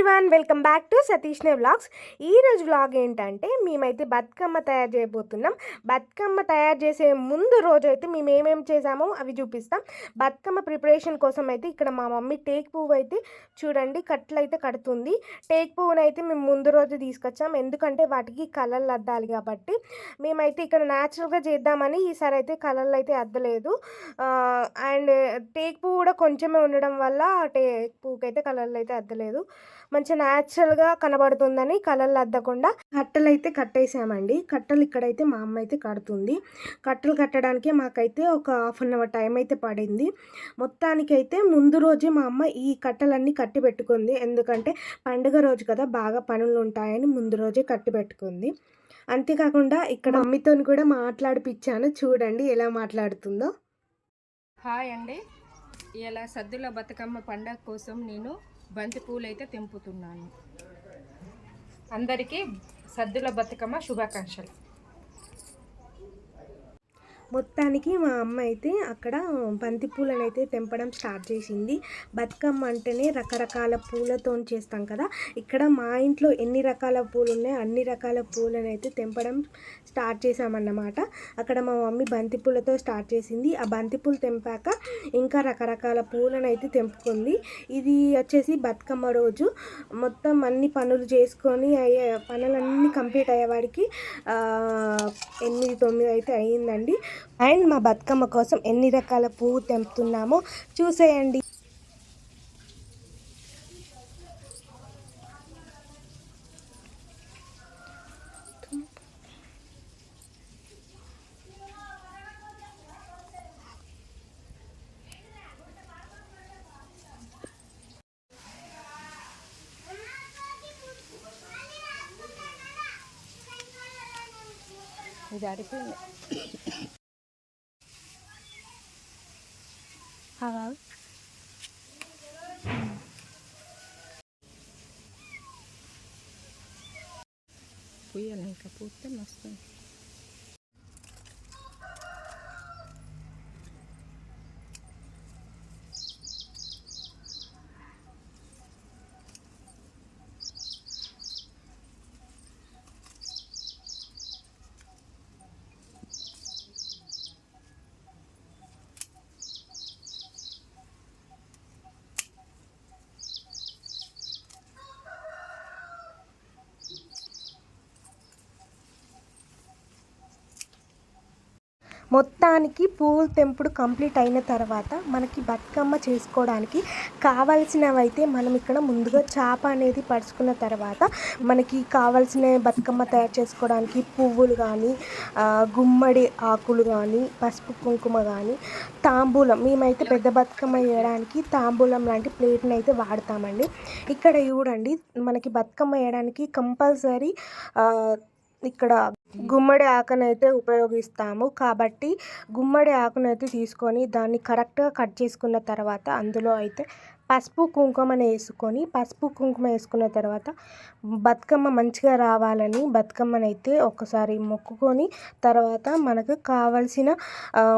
Everyone welcome back to Satish నే vlogs. ఈ రోజు వ్లాగ్ ఏంటంటే మేమైతే బతుకమ్మ తయారు చేయబోతున్నాం. బతుకమ్మ తయారు చేసే ముందు రోజు అయితే మేము ఏమేమి చేసామో అవి చూపిస్తాం. బతుకమ్మ ప్రిపరేషన్ కోసం అయితే ఇక్కడ మా మమ్మీ టేక్ పువ్వు అయితే చూడండి కట్లు అయితే కడుతుంది. టేక్ పువ్వును అయితే మేము ముందు రోజు తీసుకొచ్చాం. ఎందుకంటే వాటికి కలర్లు అద్దాలి కాబట్టి. మేమైతే ఇక్కడ న్యాచురల్గా చేద్దామని ఈసారి అయితే కలర్లు అయితే అద్దలేదు. అండ్ టేక్ పువ్వు కూడా కొంచెమే ఉండడం వల్ల టేక్ పువ్వుకి అయితే కలర్లు అయితే అద్దలేదు. మంచి న్యాచురల్గా కనబడుతుందని కలర్లు అద్దకుండా కట్టలు అయితే కట్టేసామండి. కట్టలు ఇక్కడైతే మా అమ్మ అయితే కడుతుంది. కట్టలు కట్టడానికి మాకైతే ఒక హాఫ్ అన్ అవర్ టైం అయితే పడింది. మొత్తానికైతే ముందు రోజే మా అమ్మ ఈ కట్టలన్నీ కట్టి పెట్టుకుంది. ఎందుకంటే పండుగ రోజు కదా బాగా పనులు ఉంటాయని ముందు రోజే కట్టి పెట్టుకుంది. అంతేకాకుండా ఇక్కడ మమ్మీతో కూడా మాట్లాడిపించాను చూడండి ఎలా మాట్లాడుతుందో. హాయ్ అండి. ఇలా సద్దుల బతుకమ్మ పండగ కోసం నేను బంతి పూలు అయితే తెంపుతున్నాను. అందరికీ సద్దుల బతుకమ్మ శుభాకాంక్షలు. మొత్తానికి మా అమ్మ అయితే అక్కడ బంతి పూలను అయితే తెంపడం స్టార్ట్ చేసింది. బతుకమ్మ అంటేనే రకరకాల పూలతో చేస్తాం కదా. ఇక్కడ మా ఇంట్లో ఎన్ని రకాల పూలు ఉన్నాయో అన్ని రకాల పూలను అయితే తెంపడం స్టార్ట్ చేసామన్నమాట అక్కడ మా మమ్మీ బంతి పూలతో స్టార్ట్ చేసింది. ఆ బంతి పూలు తెంపాక ఇంకా రకరకాల పూలను అయితే తెంపుకుంది. ఇది వచ్చేసి బతుకమ్మ రోజు. మొత్తం అన్ని పనులు చేసుకొని అయ్యే పనులన్నీ కంప్లీట్ అయ్యేవాడికి ఎనిమిది తొమ్మిది అయితే అయ్యిందండి. అండ్ మా బతుకమ్మ కోసం ఎన్ని రకాల పువ్వు తెంపుతున్నామో చూసేయండి. ఇది అడిపోయింది పుయ్యాలి ఇంకా పూస్తే మస్తు మొత్తానికి పూల తెంపుడు కంప్లీట్ అయిన తర్వాత మనకి బతుకమ్మ చేసుకోవడానికి కావాల్సినవైతే మనం ఇక్కడ ముందుగా చేప అనేది పరుచుకున్న తర్వాత మనకి కావాల్సిన బతుకమ్మ తయారు చేసుకోవడానికి పువ్వులు కానీ గుమ్మడి ఆకులు కానీ పసుపు కుంకుమ కానీ తాంబూలం. మేమైతే పెద్ద బతుకమ్మ వేయడానికి తాంబూలం లాంటి ప్లేట్ని అయితే వాడతామండి. ఇక్కడ చూడండి మనకి బతుకమ్మ వేయడానికి కంపల్సరీ ఇక్కడ గుమ్మడి ఆకునైతే ఉపయోగిస్తాము. కాబట్టి గుమ్మడి ఆకునైతే తీసుకొని దాన్ని కరెక్ట్గా కట్ చేసుకున్న తర్వాత అందులో అయితే పసుపు కుంకుమని వేసుకొని పసుపు కుంకుమ వేసుకున్న తర్వాత బతుకమ్మ మంచిగా రావాలని బతుకమ్మను అయితే ఒకసారి మొక్కుకొని తర్వాత మనకు కావలసిన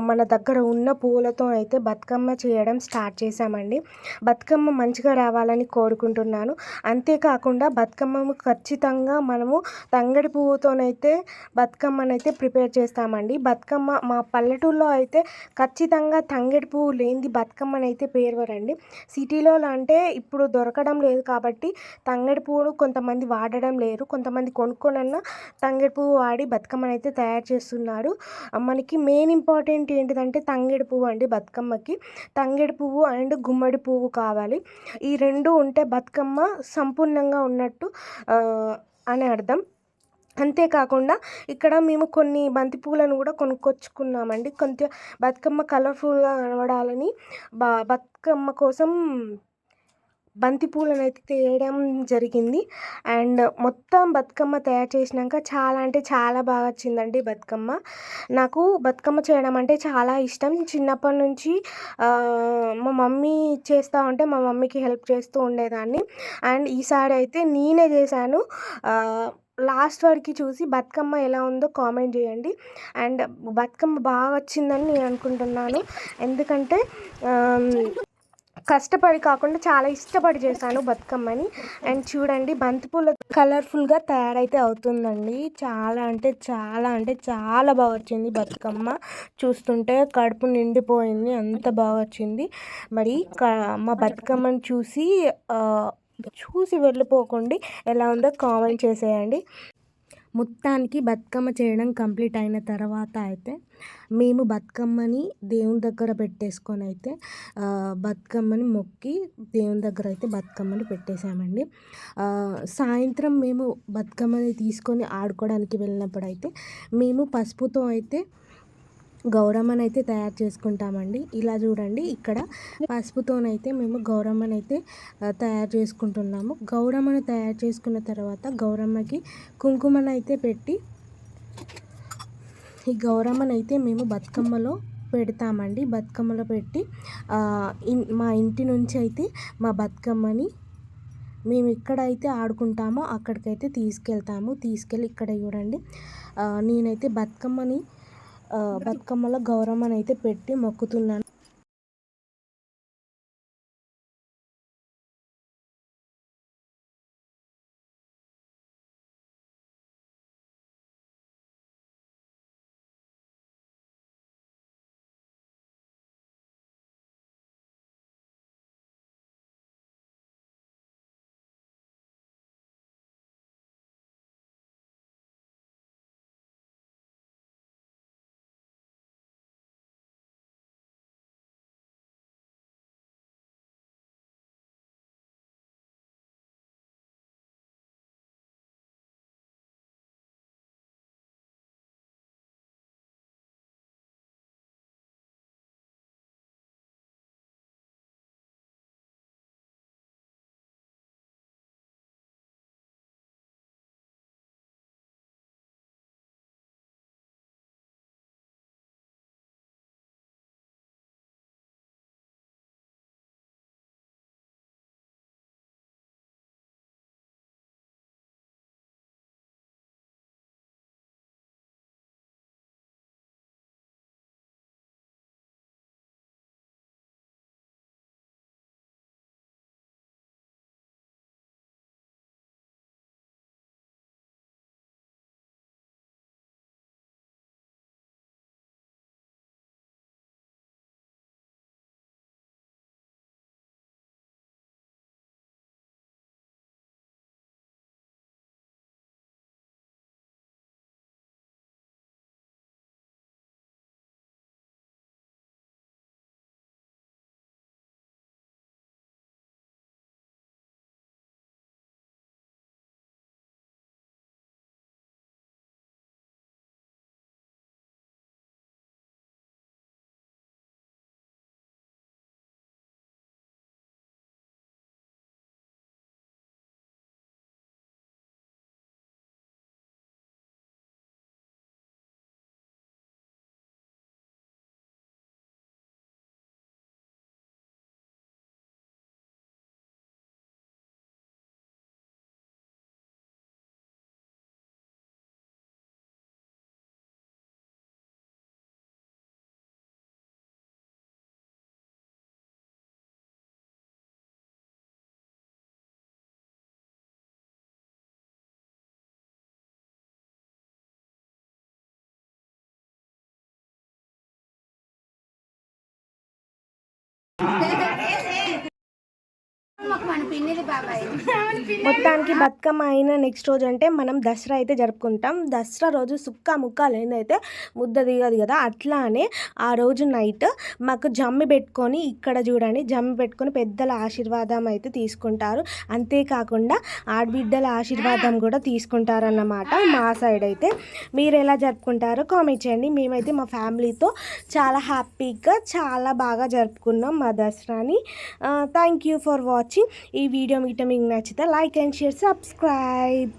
మన దగ్గర ఉన్న పూలతో అయితే బతుకమ్మ చేయడం స్టార్ట్ చేశామండి. బతుకమ్మ మంచిగా రావాలని కోరుకుంటున్నాను. అంతేకాకుండా బతుకమ్మ ఖచ్చితంగా మనము తంగడి పువ్వుతోనైతే బతుకమ్మనైతే ప్రిపేర్ చేస్తామండి. బతుకమ్మ మా పల్లెటూరులో అయితే ఖచ్చితంగా తంగడి పువ్వు లేనిది బతుకమ్మనైతే పేర్వరండి సిటీలలో అంటే ఇప్పుడు దొరకడం లేదు కాబట్టి తంగడి పువ్వును కొంతమంది వాడడం లేరు. కొంతమంది కొనుక్కొనన్నా తంగడి పువ్వు వాడి బతుకమ్మనైతే తయారు చేస్తున్నారు. మనకి మెయిన్ ఇంపార్టెంట్ ఏంటిదంటే తంగేడు పువ్వు అండి బతుకమ్మకి. తంగేడు పువ్వు అండ్ గుమ్మడి పువ్వు కావాలి. ఈ రెండు ఉంటే బతుకమ్మ సంపూర్ణంగా ఉన్నట్టు అని అర్థం. అంతేకాకుండా ఇక్కడ మేము కొన్ని బంతి పూలను కూడా కొనుక్కొచ్చుకున్నామండి. కొంచెం బతుకమ్మ కలర్ఫుల్గా కనబడాలని బా బతుకమ్మ కోసం బంతి పూలను అయితే తీయడం జరిగింది. అండ్ మొత్తం బతుకమ్మ తయారు చేసినాక చాలా అంటే చాలా బాగా వచ్చిందండి బతుకమ్మ. నాకు బతుకమ్మ చేయడం అంటే చాలా ఇష్టం. చిన్నప్పటి నుంచి మా మమ్మీ చేస్తూ ఉంటే మా మమ్మీకి హెల్ప్ చేస్తూ ఉండేదాన్ని. అండ్ ఈసారి అయితే నేనే చేశాను. లాస్ట్ వరకు చూసి బతుకమ్మ ఎలా ఉందో కామెంట్ చేయండి. అండ్ బతుకమ్మ బాగా వచ్చిందని నేను అనుకుంటున్నాను. ఎందుకంటే కష్టపడి కాకుండా చాలా ఇష్టపడి చేశాను బతుకమ్మని. అండ్ చూడండి బంతిపూల కలర్ఫుల్గా తయారైతే అవుతుందండి. చాలా అంటే చాలా అంటే చాలా బాగా వచ్చింది బతుకమ్మ. చూస్తుంటే కడుపు నిండిపోయింది అంత బాగా వచ్చింది. మరి మా బతుకమ్మని చూసి చూసి వెళ్ళిపోకండి. ఎలా ఉందో కామెంట్ చేసేయండి. మొత్తానికి బతుకమ్మ చేయడం కంప్లీట్ అయిన తర్వాత అయితే మేము బతుకమ్మని దేవుని దగ్గర పెట్టేసుకొని అయితే బతుకమ్మని మొక్కి దేవుని దగ్గర అయితే బతుకమ్మని పెట్టేశామండి. సాయంత్రం మేము బతుకమ్మని తీసుకొని ఆడుకోవడానికి వెళ్ళినప్పుడు అయితే మేము పసుపుతో అయితే గౌరమ్మనైతే తయారు చేసుకుంటామండి. ఇలా చూడండి ఇక్కడ పసుపుతోనైతే మేము గౌరమ్మనైతే తయారు చేసుకుంటున్నాము. గౌరమ్మను తయారు చేసుకున్న తర్వాత గౌరమ్మకి కుంకుమనైతే పెట్టి ఈ గౌరమ్మను అయితే మేము బతుకమ్మలో పెడతామండి. బతుకమ్మలో పెట్టి మా ఇంటి నుంచి అయితే మా బతుకమ్మని మేము ఎక్కడైతే ఆడుకుంటామో అక్కడికైతే తీసుకెళ్తాము. తీసుకెళ్ళి ఇక్కడ చూడండి నేనైతే బతుకమ్మని బతుకమ్మలో గౌరమ్మని అయితే పెట్టి మొక్కుతున్నాను. Ah. మొత్తానికి బతుకమ్మ అయిన నెక్స్ట్ రోజు అంటే మనం దసరా అయితే జరుపుకుంటాం. దసరా రోజు సుక్క ముక్క లేదైతే ముద్ద దిగదు కదా. అట్లానే ఆ రోజు నైట్ మాకు జమ్మి పెట్టుకొని ఇక్కడ చూడండి జమ్మి పెట్టుకొని పెద్దల ఆశీర్వాదం అయితే తీసుకుంటారు. అంతేకాకుండా ఆడబిడ్డల ఆశీర్వాదం కూడా తీసుకుంటారన్నమాట మా సైడ్ అయితే. మీరు ఎలా జరుపుకుంటారో కామెంట్ చేయండి. మేమైతే మా ఫ్యామిలీతో చాలా హ్యాపీగా చాలా బాగా జరుపుకున్నాం మా దసరాని. థ్యాంక్ యూ ఫర్ వాచింగ్ ఈ వీడియో మీకు మీకు నచ్చితే లైక్ అండ్ షేర్ సబ్స్క్రైబ్.